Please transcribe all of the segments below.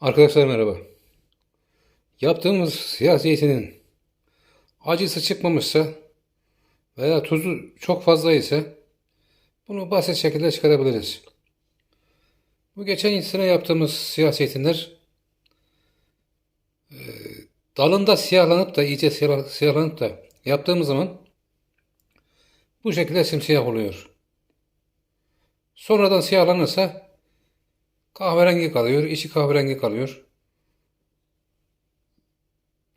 Arkadaşlar merhaba. Yaptığımız siyah zeytinin acısı çıkmamışsa veya tuzu çok fazla ise bunu basit şekilde çıkarabiliriz. Bu geçen sene yaptığımız siyah zeytinler e, dalında siyahlanıp da iyice siyah- siyahlanıp da yaptığımız zaman bu şekilde simsiyah oluyor. Sonradan siyahlanırsa kahverengi kalıyor, içi kahverengi kalıyor.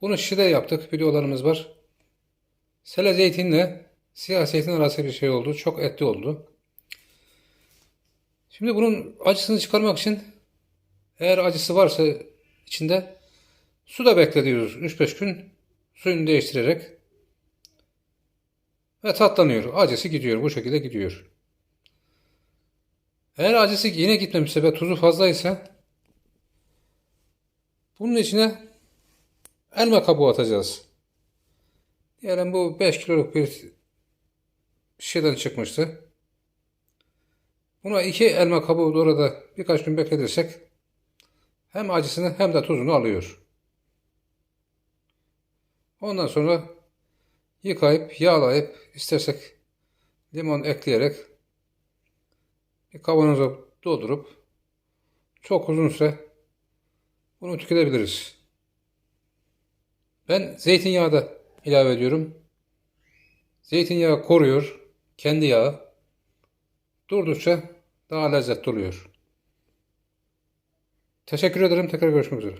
Bunu şişede yaptık, videolarımız var. Sele zeytinle siyah zeytin arası bir şey oldu. Çok etli oldu. Şimdi bunun acısını çıkarmak için eğer acısı varsa içinde suda bekletiyoruz 3-5 gün suyunu değiştirerek ve tatlanıyor. Acısı gidiyor. Bu şekilde gidiyor. Eğer acısı yine gitmemişse ve tuzu fazlaysa bunun içine elma kabuğu atacağız. Diyelim bu 5 kiloluk bir şişeden çıkmıştı. Buna iki elma kabuğu doğru da birkaç gün bekletirsek hem acısını hem de tuzunu alıyor. Ondan sonra yıkayıp yağlayıp istersek limon ekleyerek bir kavanoza doldurup çok uzun süre bunu tüketebiliriz. Ben zeytinyağı da ilave ediyorum. Zeytinyağı koruyor. Kendi yağı. Durdukça daha lezzetli oluyor. Teşekkür ederim. Tekrar görüşmek üzere.